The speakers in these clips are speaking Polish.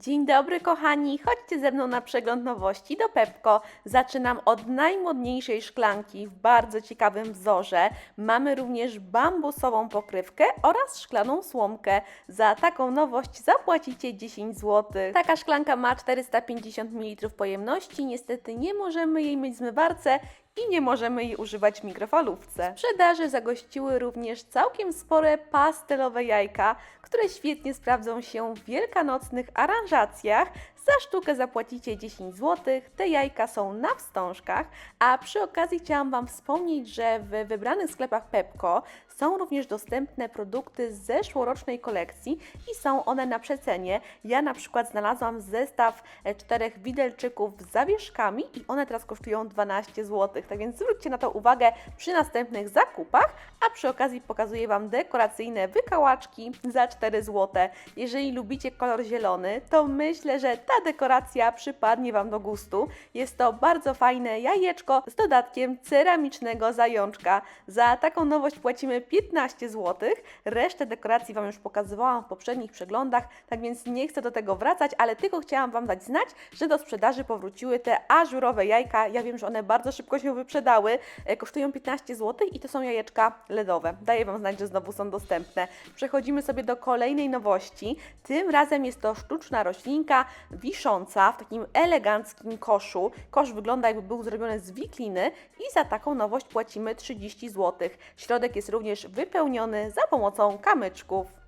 Dzień dobry kochani, chodźcie ze mną na przegląd nowości do Pepko. Zaczynam od najmodniejszej szklanki w bardzo ciekawym wzorze. Mamy również bambusową pokrywkę oraz szklaną słomkę. Za taką nowość zapłacicie 10 zł. Taka szklanka ma 450 ml pojemności. Niestety nie możemy jej mieć w zmywarce i nie możemy jej używać w mikrofalówce. W sprzedaży zagościły również całkiem spore pastelowe jajka, które świetnie sprawdzą się w wielkanocnych aranżacjach. Za sztukę zapłacicie 10 zł. Te jajka są na wstążkach, a przy okazji chciałam Wam wspomnieć, że w wybranych sklepach Pepko są również dostępne produkty z zeszłorocznej kolekcji i są one na przecenie. Ja na przykład znalazłam zestaw e, czterech widelczyków z zawieszkami i one teraz kosztują 12 zł. Tak więc zwróćcie na to uwagę przy następnych zakupach, a przy okazji pokazuję Wam dekoracyjne wykałaczki za 4 zł. Jeżeli lubicie kolor zielony, to myślę, że ta dekoracja przypadnie Wam do gustu. Jest to bardzo fajne jajeczko z dodatkiem ceramicznego zajączka. Za taką nowość płacimy 15 zł. Resztę dekoracji Wam już pokazywałam w poprzednich przeglądach, tak więc nie chcę do tego wracać, ale tylko chciałam Wam dać znać, że do sprzedaży powróciły te ażurowe jajka. Ja wiem, że one bardzo szybko się wyprzedały. E, Kosztują 15 zł i to są jajeczka LEDowe. Daję Wam znać, że znowu są dostępne. Przechodzimy sobie do kolejnej nowości. Tym razem jest to sztuczna roślinka wisząca w takim eleganckim koszu. Kosz wygląda jakby był zrobiony z wikliny i za taką nowość płacimy 30 zł. Środek jest również wypełniony za pomocą kamyczków.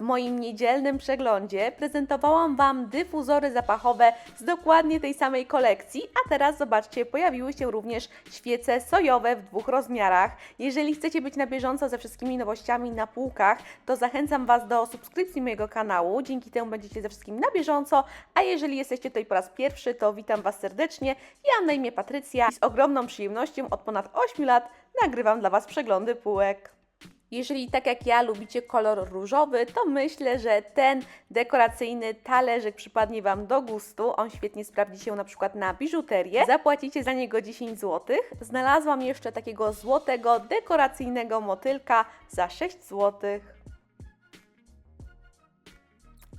W moim niedzielnym przeglądzie prezentowałam Wam dyfuzory zapachowe z dokładnie tej samej kolekcji, a teraz zobaczcie, pojawiły się również świece sojowe w dwóch rozmiarach. Jeżeli chcecie być na bieżąco ze wszystkimi nowościami na półkach, to zachęcam Was do subskrypcji mojego kanału, dzięki temu będziecie ze wszystkim na bieżąco, a jeżeli jesteście tutaj po raz pierwszy, to witam Was serdecznie. Ja na imię Patrycja i z ogromną przyjemnością od ponad 8 lat nagrywam dla Was przeglądy półek. Jeżeli tak jak ja lubicie kolor różowy, to myślę, że ten dekoracyjny talerzyk przypadnie Wam do gustu. On świetnie sprawdzi się na przykład na biżuterię. Zapłacicie za niego 10 zł. Znalazłam jeszcze takiego złotego dekoracyjnego motylka za 6 złotych.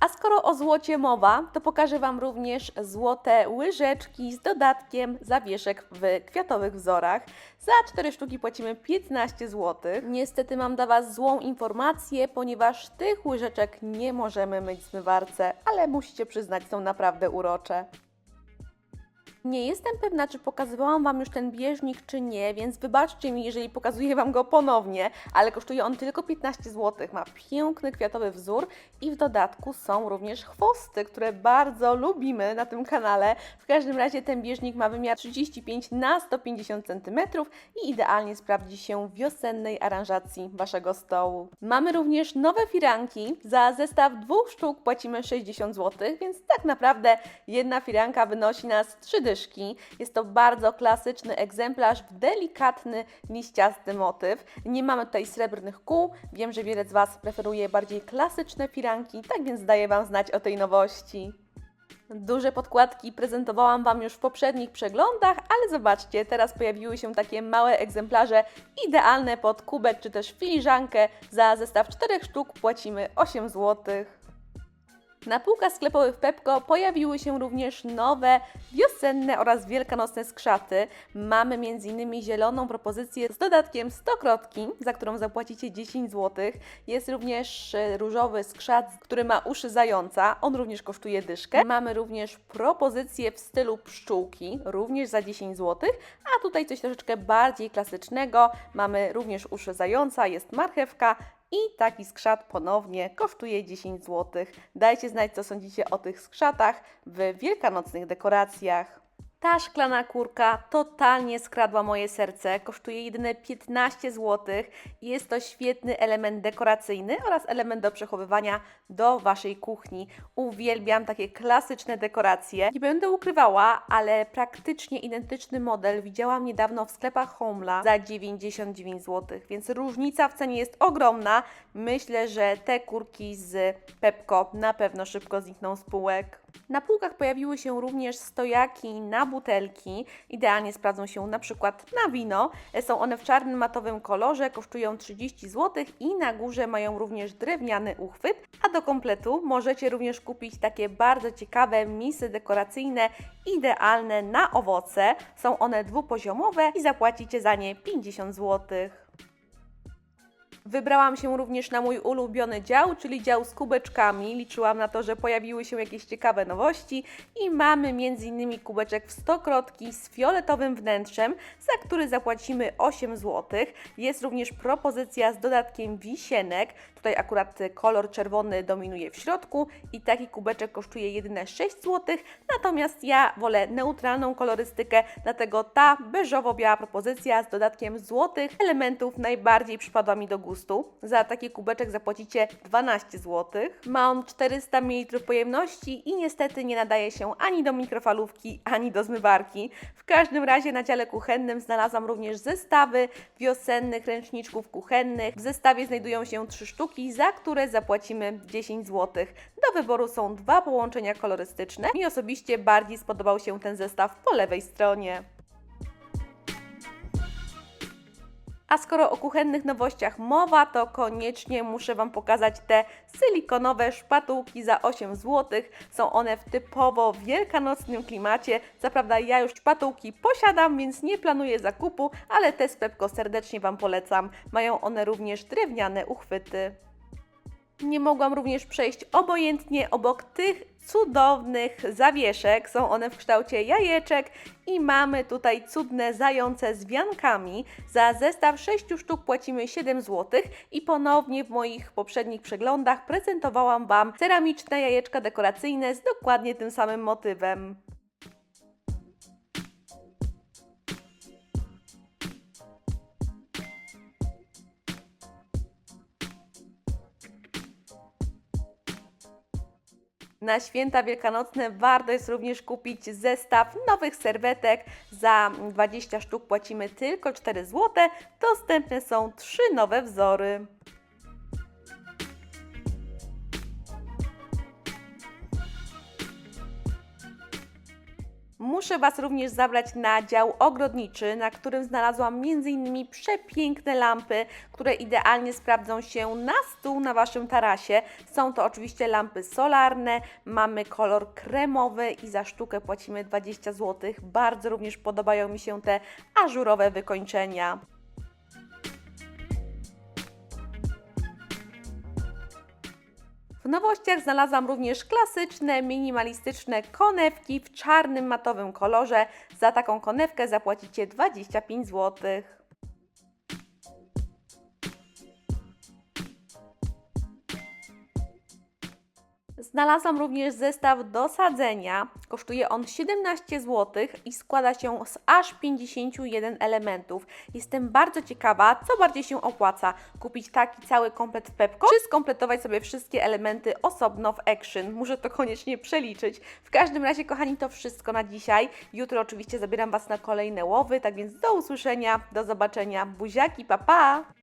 A skoro o złocie mowa, to pokażę Wam również złote łyżeczki z dodatkiem zawieszek w kwiatowych wzorach. Za 4 sztuki płacimy 15 zł. Niestety mam dla Was złą informację, ponieważ tych łyżeczek nie możemy myć w zmywarce, ale musicie przyznać, są naprawdę urocze. Nie jestem pewna, czy pokazywałam Wam już ten bieżnik, czy nie, więc wybaczcie mi, jeżeli pokazuję Wam go ponownie, ale kosztuje on tylko 15 zł. Ma piękny kwiatowy wzór i w dodatku są również chwosty, które bardzo lubimy na tym kanale. W każdym razie ten bieżnik ma wymiar 35 na 150 cm i idealnie sprawdzi się w wiosennej aranżacji Waszego stołu. Mamy również nowe firanki. Za zestaw dwóch sztuk płacimy 60 zł, więc tak naprawdę jedna firanka wynosi nas 3 dyszki. Jest to bardzo klasyczny egzemplarz w delikatny, liściasty motyw. Nie mamy tutaj srebrnych kół. Wiem, że wiele z Was preferuje bardziej klasyczne firanki, tak więc daję Wam znać o tej nowości. Duże podkładki prezentowałam Wam już w poprzednich przeglądach, ale zobaczcie, teraz pojawiły się takie małe egzemplarze idealne pod kubek czy też filiżankę. Za zestaw 4 sztuk płacimy 8 złotych. Na półkach sklepowych Pepko pojawiły się również nowe wiosenne oraz wielkanocne skrzaty. Mamy m.in. zieloną propozycję z dodatkiem stokrotki, za którą zapłacicie 10 zł. Jest również e, różowy skrzat, który ma uszy zająca. On również kosztuje dyszkę. Mamy również propozycję w stylu pszczółki, również za 10 zł. A tutaj coś troszeczkę bardziej klasycznego. Mamy również uszy zająca, jest marchewka, i taki skrzat ponownie kosztuje 10 zł. Dajcie znać, co sądzicie o tych skrzatach w wielkanocnych dekoracjach. Ta szklana kurka totalnie skradła moje serce. Kosztuje jedyne 15 zł. Jest to świetny element dekoracyjny oraz element do przechowywania do Waszej kuchni. Uwielbiam takie klasyczne dekoracje. Nie będę ukrywała, ale praktycznie identyczny model widziałam niedawno w sklepach Homla za 99 zł, więc różnica w cenie jest ogromna. Myślę, że te kurki z Pepko na pewno szybko znikną z półek. Na półkach pojawiły się również stojaki na butelki. Idealnie sprawdzą się na przykład na wino. Są one w czarnym matowym kolorze, kosztują 30 zł i na górze mają również drewniany uchwyt. A do kompletu możecie również kupić takie bardzo ciekawe misy dekoracyjne, idealne na owoce. Są one dwupoziomowe i zapłacicie za nie 50 zł. Wybrałam się również na mój ulubiony dział, czyli dział z kubeczkami. Liczyłam na to, że pojawiły się jakieś ciekawe nowości i mamy m.in. kubeczek w 100 krotki z fioletowym wnętrzem, za który zapłacimy 8 zł. Jest również propozycja z dodatkiem wisienek. Tutaj akurat kolor czerwony dominuje w środku i taki kubeczek kosztuje jedyne 6 zł. Natomiast ja wolę neutralną kolorystykę, dlatego ta beżowo-biała propozycja z dodatkiem złotych elementów najbardziej przypadła mi do gustu. Za taki kubeczek zapłacicie 12 zł. Ma on 400 ml pojemności i niestety nie nadaje się ani do mikrofalówki, ani do zmywarki. W każdym razie na dziale kuchennym znalazłam również zestawy wiosennych ręczniczków kuchennych. W zestawie znajdują się 3 sztuki, za które zapłacimy 10 zł. Do wyboru są dwa połączenia kolorystyczne. Mi osobiście bardziej spodobał się ten zestaw po lewej stronie. A skoro o kuchennych nowościach mowa, to koniecznie muszę Wam pokazać te silikonowe szpatułki za 8 zł. Są one w typowo wielkanocnym klimacie. Co prawda ja już szpatułki posiadam, więc nie planuję zakupu, ale te z Pepko serdecznie Wam polecam. Mają one również drewniane uchwyty. Nie mogłam również przejść obojętnie obok tych cudownych zawieszek. Są one w kształcie jajeczek i mamy tutaj cudne zające z wiankami. Za zestaw 6 sztuk płacimy 7 zł i ponownie w moich poprzednich przeglądach prezentowałam Wam ceramiczne jajeczka dekoracyjne z dokładnie tym samym motywem. Na święta wielkanocne warto jest również kupić zestaw nowych serwetek. Za 20 sztuk płacimy tylko 4 zł. Dostępne są trzy nowe wzory. Muszę Was również zabrać na dział ogrodniczy, na którym znalazłam m.in. przepiękne lampy, które idealnie sprawdzą się na stół na Waszym tarasie. Są to oczywiście lampy solarne, mamy kolor kremowy i za sztukę płacimy 20 zł. Bardzo również podobają mi się te ażurowe wykończenia. W nowościach znalazłam również klasyczne, minimalistyczne konewki w czarnym matowym kolorze. Za taką konewkę zapłacicie 25 zł. Znalazłam również zestaw do sadzenia. Kosztuje on 17 zł i składa się z aż 51 elementów. Jestem bardzo ciekawa, co bardziej się opłaca: kupić taki cały komplet w Pepko, czy skompletować sobie wszystkie elementy osobno w Action. Muszę to koniecznie przeliczyć. W każdym razie, kochani, to wszystko na dzisiaj. Jutro oczywiście zabieram Was na kolejne łowy, tak więc do usłyszenia, do zobaczenia. Buziaki, pa pa!